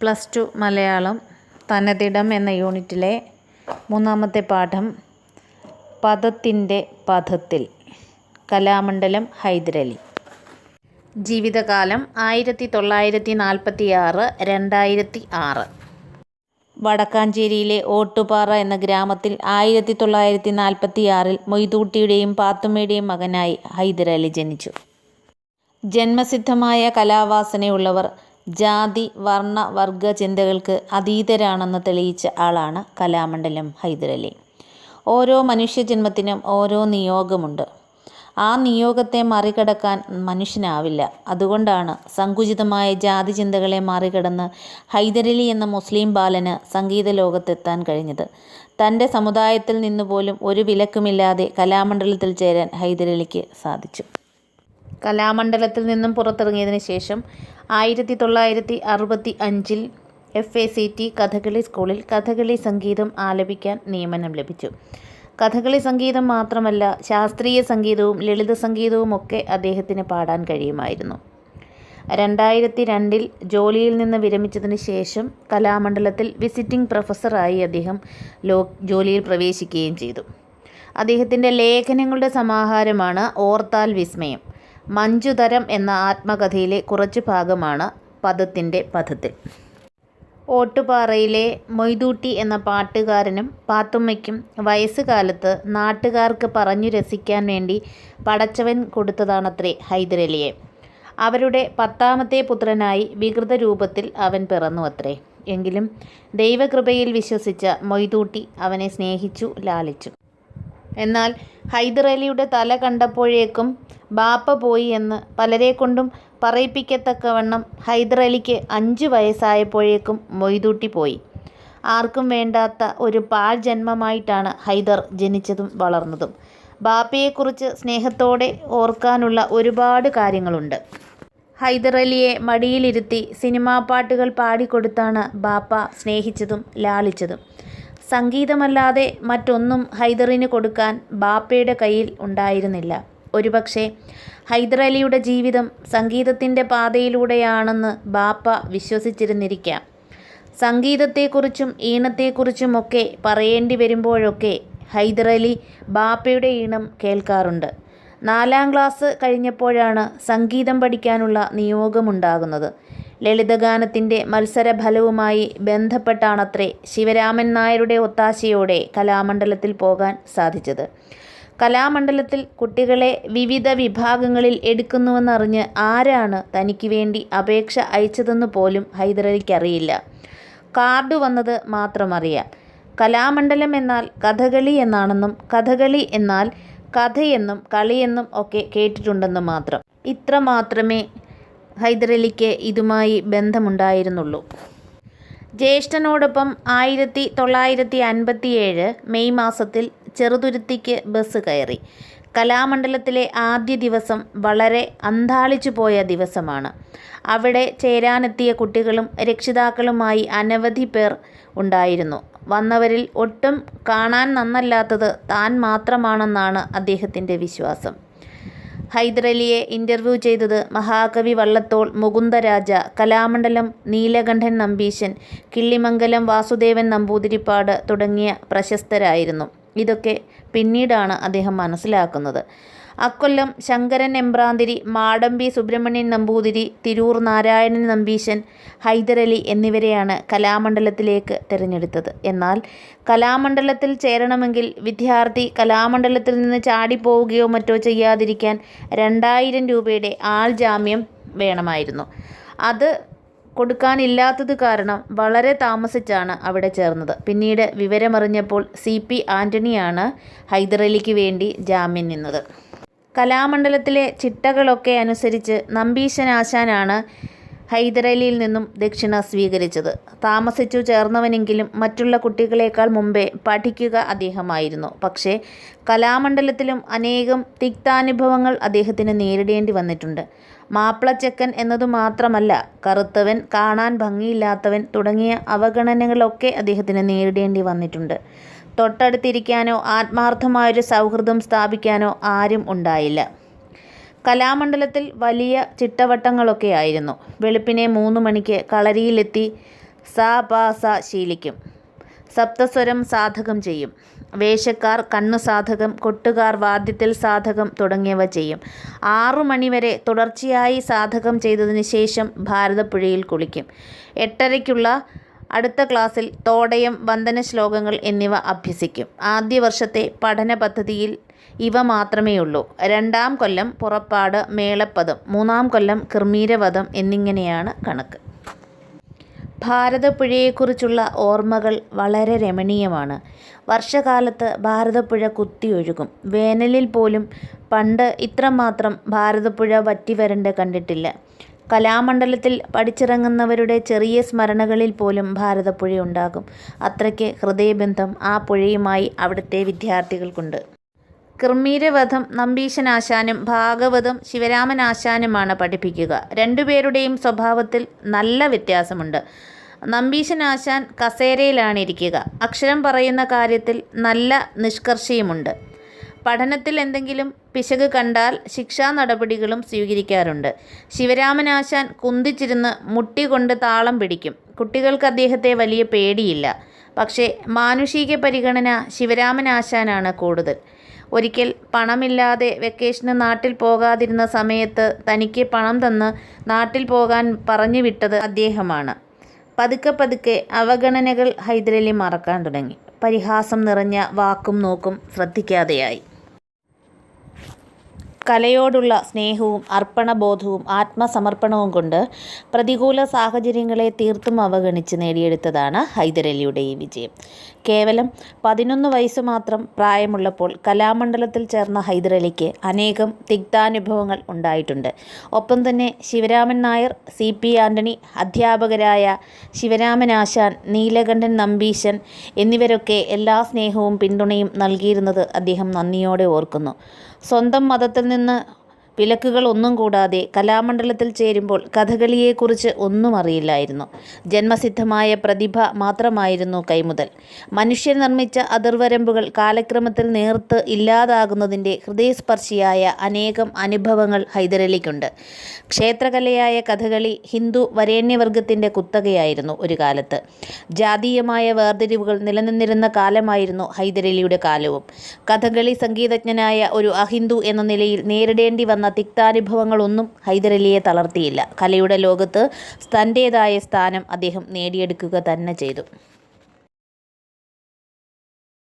Plus two Malayalam തനതിടം എന്ന യൂണിറ്റിലെ മൂന്നാമത്തെ പാഠം പദത്തിന്റെ പദത്തിൽ കലാമണ്ഡലം ഹൈദരലി. ജീവിതകാലം ആയിരത്തി തൊള്ളായിരത്തി നാൽപ്പത്തി ആറ് രണ്ടായിരത്തി ആറ് വടക്കാഞ്ചേരിയിലെ ഓട്ടുപാറ എന്ന ഗ്രാമത്തിൽ ആയിരത്തി തൊള്ളായിരത്തി നാൽപ്പത്തി ആറിൽ മൊയ്തൂട്ടിയുടെയും പാത്തുമ്മയുടെയും മകനായി ഹൈദരലി ജനിച്ചു. ജന്മസിദ്ധമായ കലാവാസനയുള്ളവർ ജാതി വർണ വർഗ ചിന്തകൾക്ക് അതീതരാണെന്ന് തെളിയിച്ച ആളാണ് കലാമണ്ഡലം ഹൈദരലി ഓരോ മനുഷ്യജന്മത്തിനും ഓരോ നിയോഗമുണ്ട്. ആ നിയോഗത്തെ മറികടക്കാൻ മനുഷ്യനാവില്ല. അതുകൊണ്ടാണ് സങ്കുചിതമായ ജാതി ചിന്തകളെ മറികടന്ന് ഹൈദരലി എന്ന മുസ്ലിം ബാലന് സംഗീത ലോകത്തെത്താൻ കഴിഞ്ഞത്. തന്റെ സമുദായത്തിൽ നിന്നുപോലും ഒരു വിലക്കുമില്ലാതെ കലാമണ്ഡലത്തിൽ ചേരാൻ ഹൈദരലിക്ക് സാധിച്ചു. കലാമണ്ഡലത്തിൽ നിന്നും പുറത്തിറങ്ങിയതിന് ശേഷം ആയിരത്തി തൊള്ളായിരത്തി അറുപത്തി അഞ്ചിൽ F A C T Kathakali സ്കൂളിൽ കഥകളി സംഗീതം ആലപിക്കാൻ നിയമനം ലഭിച്ചു. കഥകളി സംഗീതം മാത്രമല്ല ശാസ്ത്രീയ സംഗീതവും ലളിത സംഗീതവും ഒക്കെ അദ്ദേഹത്തിന് പാടാൻ കഴിയുമായിരുന്നു. രണ്ടായിരത്തി രണ്ടിൽ ജോലിയിൽ നിന്ന് വിരമിച്ചതിന് ശേഷം കലാമണ്ഡലത്തിൽ വിസിറ്റിംഗ് പ്രൊഫസറായി അദ്ദേഹം ലോ ജോലിയിൽ പ്രവേശിക്കുകയും ചെയ്തു. അദ്ദേഹത്തിന്റെ ലേഖനങ്ങളുടെ സമാഹാരമാണ് ഓർത്താൽ വിസ്മയം. മഞ്ജുതരം എന്ന ആത്മകഥയിലെ കുറച്ചു ഭാഗമാണ് പദത്തിന്റെ പദത്തിൽ ഓട്ടുപാറയിലെ മൊയ്തൂട്ടി എന്ന പാട്ടുകാരനും പാത്തുമ്മയ്ക്കും വയസ്സുകാലത്ത് നാട്ടുകാർക്ക് പറഞ്ഞു രസിക്കാൻ വേണ്ടി പടച്ചവൻ കൊടുത്തതാണത്രേ ഹൈദരലിയെ. അവരുടെ പത്താമത്തെ പുത്രനായി വികൃത രൂപത്തിൽ അവൻ പിറന്നു അത്രേ എങ്കിലും ദൈവകൃപയിൽ വിശ്വസിച്ച മൊയ്തൂട്ടി അവനെ സ്നേഹിച്ചു ലാളിച്ചു. എന്നാൽ ഹൈദരലിയുടെ തല കണ്ടപ്പോഴേക്കും ബാപ്പ പോയി എന്ന് പലരെ കൊണ്ടും പറയിപ്പിക്കത്തക്കവണ്ണം ഹൈദരലിക്ക് അഞ്ച് വയസ്സായപ്പോഴേക്കും മൊയ്തൂട്ടി പോയി. ആർക്കും വേണ്ടാത്ത ഒരു പാൽ ജന്മമായിട്ടാണ് ഹൈദർ ജനിച്ചതും വളർന്നതും. ബാപ്പയെക്കുറിച്ച് സ്നേഹത്തോടെ ഓർക്കാനുള്ള ഒരുപാട് കാര്യങ്ങളുണ്ട്. ഹൈദറലിയെ മടിയിലിരുത്തി സിനിമാ പാട്ടുകൾ പാടിക്കൊടുത്താണ് ബാപ്പ സ്നേഹിച്ചതും ലാളിച്ചതും. സംഗീതമല്ലാതെ മറ്റൊന്നും ഹൈദറിന് കൊടുക്കാൻ ബാപ്പയുടെ കയ്യിൽ ഉണ്ടായിരുന്നില്ല. ഒരുപക്ഷെ ഹൈദരലിയുടെ ജീവിതം സംഗീതത്തിന്റെ പാതയിലൂടെയാണെന്ന് ബാപ്പ വിശ്വസിച്ചിരുന്നിരിക്കാം. സംഗീതത്തെക്കുറിച്ചും ഈണത്തെക്കുറിച്ചുമൊക്കെ പറയേണ്ടി വരുമ്പോഴൊക്കെ ഹൈദരലി ബാപ്പയുടെ ഈണം കേൾക്കാറുണ്ട്. നാലാം ക്ലാസ് കഴിഞ്ഞപ്പോഴാണ് സംഗീതം പഠിക്കാനുള്ള നിയോഗമുണ്ടാകുന്നത്. ലളിതഗാനത്തിന്റെ മത്സരഫലവുമായി ബന്ധപ്പെട്ടാണത്രേ ശിവരാമൻ നായരുടെ ഒത്താശയോടെ കലാമണ്ഡലത്തിൽ പോകാൻ സാധിച്ചത്. കലാമണ്ഡലത്തിൽ കുട്ടികളെ വിവിധ വിഭാഗങ്ങളിൽ എടുക്കുന്നുവെന്നറിഞ്ഞ് ആരാണ് തനിക്ക് വേണ്ടി അപേക്ഷ അയച്ചതെന്ന് പോലും ഹൈദരലിക്കറിയില്ല. കാർഡ് വന്നത് മാത്രമറിയാം. കലാമണ്ഡലം എന്നാൽ കഥകളി എന്നാണെന്നും കഥകളി എന്നാൽ കഥയെന്നും കളിയെന്നും ഒക്കെ കേട്ടിട്ടുണ്ടെന്നും മാത്രം. ഇത്ര മാത്രമേ ഹൈദരലിക്ക് ഇതുമായി ബന്ധമുണ്ടായിരുന്നുള്ളൂ. ജ്യേഷ്ഠനോടൊപ്പം ആയിരത്തി തൊള്ളായിരത്തി അൻപത്തിയേഴ് മെയ് മാസത്തിൽ ചെറുതുരുത്തിക്ക് ബസ് കയറി. കലാമണ്ഡലത്തിലെ ആദ്യ ദിവസം വളരെ അന്താളിച്ചു പോയ ദിവസമാണ്. അവിടെ ചേരാനെത്തിയ കുട്ടികളും രക്ഷിതാക്കളുമായി അനവധി പേർ ഉണ്ടായിരുന്നു. വന്നവരിൽ ഒട്ടും കാണാൻ നന്നല്ലാത്തത് താൻ മാത്രമാണെന്നാണ് അദ്ദേഹത്തിന്റെ വിശ്വാസം. ഹൈദരലിയെ ഇന്റർവ്യൂ ചെയ്തത് മഹാകവി വള്ളത്തോൾ മുകുന്ദരാജ കലാമണ്ഡലം നീലകണ്ഠൻ നമ്പീശൻ കിള്ളിമംഗലം വാസുദേവൻ നമ്പൂതിരിപ്പാട് തുടങ്ങിയ പ്രശസ്തരായിരുന്നു. ഇതൊക്കെ പിന്നീടാണ് അദ്ദേഹം മനസ്സിലാക്കുന്നത്. അക്കൊല്ലം ശങ്കരൻ എമ്പ്രാന്തിരി മാടമ്പി സുബ്രഹ്മണ്യൻ നമ്പൂതിരി തിരൂർ നാരായണൻ നമ്പീശൻ ഹൈദരലി എന്നിവരെയാണ് കലാമണ്ഡലത്തിലേക്ക് തിരഞ്ഞെടുത്തത്. എന്നാൽ കലാമണ്ഡലത്തിൽ ചേരണമെങ്കിൽ വിദ്യാർത്ഥി കലാമണ്ഡലത്തിൽ നിന്ന് ചാടിപ്പോവുകയോ മറ്റോ ചെയ്യാതിരിക്കാൻ രണ്ടായിരം രൂപയുടെ ആൾ ജാമ്യം വേണമായിരുന്നു. അത് കൊടുക്കാനില്ലാത്തത് കാരണം വളരെ താമസിച്ചാണ് അവിടെ ചേർന്നത്. പിന്നീട് വിവരമറിഞ്ഞപ്പോൾ സി പി ആന്റണിയാണ് ഹൈദരലിക്ക് വേണ്ടി ജാമ്യം നിന്നത്. കലാമണ്ഡലത്തിലെ ചിട്ടകളൊക്കെ അനുസരിച്ച് നമ്പീശൻ ആശാനാണ് ഹൈദരലിയിൽ നിന്നും ദക്ഷിണ സ്വീകരിച്ചത്. താമസിച്ചു ചേർന്നവനെങ്കിലും മറ്റുള്ള കുട്ടികളേക്കാൾ മുമ്പേ പഠിക്കുക അദ്ദേഹമായിരുന്നു. പക്ഷേ കലാമണ്ഡലത്തിലും അനേകം തിക്താനുഭവങ്ങൾ അദ്ദേഹത്തിന് നേരിടേണ്ടി വന്നിട്ടുണ്ട്. മാപ്പിളച്ചക്കൻ എന്നതു മാത്രമല്ല കറുത്തവൻ കാണാൻ ഭംഗിയില്ലാത്തവൻ തുടങ്ങിയ അവഗണനകളൊക്കെ അദ്ദേഹത്തിന് നേരിടേണ്ടി വന്നിട്ടുണ്ട്. തൊട്ടടുത്തിരിക്കാനോ ആത്മാർത്ഥമായൊരു സൗഹൃദം സ്ഥാപിക്കാനോ ആരും ഉണ്ടായില്ല. കലാമണ്ഡലത്തിൽ വലിയ ചിട്ടവട്ടങ്ങളൊക്കെ ആയിരുന്നു വെളുപ്പിനെ മൂന്ന് മണിക്ക് കളരിയിലെത്തി സാ പാ സ ശീലിക്കും. സപ്തസ്വരം സാധകം ചെയ്യും. വേഷക്കാർ കണ്ണു സാധകം കൊട്ടുകാർ വാദ്യത്തിൽ സാധകം തുടങ്ങിയവ ചെയ്യും. ആറു മണിവരെ തുടർച്ചയായി സാധകം ചെയ്തതിന് ശേഷം ഭാരതപ്പുഴയിൽ കുളിക്കും. എട്ടരയ്ക്കുള്ള അടുത്ത ക്ലാസ്സിൽ തോടയം വന്ദന ശ്ലോകങ്ങൾ എന്നിവ അഭ്യസിക്കും. ആദ്യ വർഷത്തെ പഠന പദ്ധതിയിൽ ഇവ മാത്രമേ ഉള്ളൂ രണ്ടാം കൊല്ലം പുറപ്പാട് മേളപ്പദം. മൂന്നാം കൊല്ലം കിർമീരവധം എന്നിങ്ങനെയാണ് കണക്ക്. ഭാരതപ്പുഴയെക്കുറിച്ചുള്ള ഓർമ്മകൾ വളരെ രമണീയമാണ്. വർഷകാലത്ത് ഭാരതപ്പുഴ കുത്തിയൊഴുകും. വേനലിൽ പോലും പണ്ട് ഇത്രമാത്രം ഭാരതപ്പുഴ വറ്റിവരണ്ട് കണ്ടിട്ടില്ല. കലാമണ്ഡലത്തിൽ പഠിച്ചിറങ്ങുന്നവരുടെ ചെറിയ സ്മരണകളിൽ പോലും ഭാരതപ്പുഴയുണ്ടാകും. അത്രയ്ക്ക് ഹൃദയബന്ധം ആ പുഴയുമായി അവിടുത്തെ വിദ്യാർത്ഥികൾക്കുണ്ട്. കിർമീരവധം നമ്പീശനാശാനും ഭാഗവതം ശിവരാമനാശാനുമാണ് പഠിപ്പിക്കുക. രണ്ടുപേരുടെയും സ്വഭാവത്തിൽ നല്ല വ്യത്യാസമുണ്ട്. നമ്പീശനാശാൻ കസേരയിലാണ് ഇരിക്കുക അക്ഷരം പറയുന്ന കാര്യത്തിൽ നല്ല നിഷ്കർഷയുമുണ്ട്. പഠനത്തിൽ എന്തെങ്കിലും പിശക് കണ്ടാൽ ശിക്ഷാ നടപടികളും സ്വീകരിക്കാറുണ്ട്. ശിവരാമനാശാൻ കുന്തിച്ചിരുന്ന് മുട്ടി കൊണ്ട് താളം പിടിക്കും. കുട്ടികൾക്ക് അദ്ദേഹത്തെ വലിയ പേടിയില്ല. പക്ഷേ മാനുഷിക പരിഗണന ശിവരാമനാശാനാണ് കൂടുതൽ. ഒരിക്കൽ പണമില്ലാതെ വെക്കേഷന് നാട്ടിൽ പോകാതിരുന്ന സമയത്ത് തനിക്ക് പണം തന്ന് നാട്ടിൽ പോകാൻ പറഞ്ഞു വിട്ടത് അദ്ദേഹമാണ്. പതുക്കെ പതുക്കെ അവഗണനകൾ ഹൈദരലി മറക്കാൻ തുടങ്ങി. പരിഹാസം നിറഞ്ഞ വാക്കും നോക്കും ശ്രദ്ധിക്കാതെയായി. കലയോടുള്ള സ്നേഹവും അർപ്പണബോധവും ആത്മസമർപ്പണവും കൊണ്ട് പ്രതികൂല സാഹചര്യങ്ങളെ തീർത്തും അവഗണിച്ച് നേടിയെടുത്തതാണ് ഹൈദരലിയുടെ ഈ വിജയം. കേവലം പതിനൊന്ന് വയസ്സ് മാത്രം പ്രായമുള്ളപ്പോൾ കലാമണ്ഡലത്തിൽ ചേർന്ന ഹൈദരലിക്ക് അനേകം തിക്താനുഭവങ്ങൾ ഉണ്ടായിട്ടുണ്ട്. ഒപ്പം തന്നെ ശിവരാമൻ നായർ സി പി ആന്റണി അധ്യാപകരായ ശിവരാമൻ ആശാൻ നീലകണ്ഠൻ നമ്പീശൻ എന്നിവരൊക്കെ എല്ലാ സ്നേഹവും പിന്തുണയും നൽകിയിരുന്നത് അദ്ദേഹം നന്ദിയോടെ ഓർക്കുന്നു. സ്വന്തം മതത്തിൽ നിന്ന് വിലക്കുകൾ ഒന്നും കൂടാതെ കലാമണ്ഡലത്തിൽ ചേരുമ്പോൾ കഥകളിയെക്കുറിച്ച് ഒന്നും അറിയില്ലായിരുന്നു. ജന്മസിദ്ധമായ പ്രതിഭ മാത്രമായിരുന്നു കൈമുതൽ. മനുഷ്യൻ നിർമ്മിച്ച അതിർവരമ്പുകൾ കാലക്രമത്തിൽ നേർത്ത് ഇല്ലാതാകുന്നതിന്റെ ഹൃദയസ്പർശിയായ അനേകം അനുഭവങ്ങൾ ഹൈദരലിക്കുണ്ട്. ക്ഷേത്രകലയായ കഥകളി ഹിന്ദു വരേണ്യവർഗത്തിന്റെ കുത്തകയായിരുന്നു ഒരു കാലത്ത്. ജാതീയമായ വേർതിരിവുകൾ നിലനിന്നിരുന്ന കാലമായിരുന്നു ഹൈദരലിയുടെ കാലവും. കഥകളി സംഗീതജ്ഞനായ ഒരു അഹിന്ദു എന്ന നിലയിൽ നേരിടേണ്ടി വന്ന തിക്താനുഭവങ്ങളൊന്നും ഹൈദരലിയെ തളർത്തിയില്ല. കലയുടെ ലോകത്ത് തന്റേതായ സ്ഥാനം അദ്ദേഹം നേടിയെടുക്കുക തന്നെ ചെയ്തു.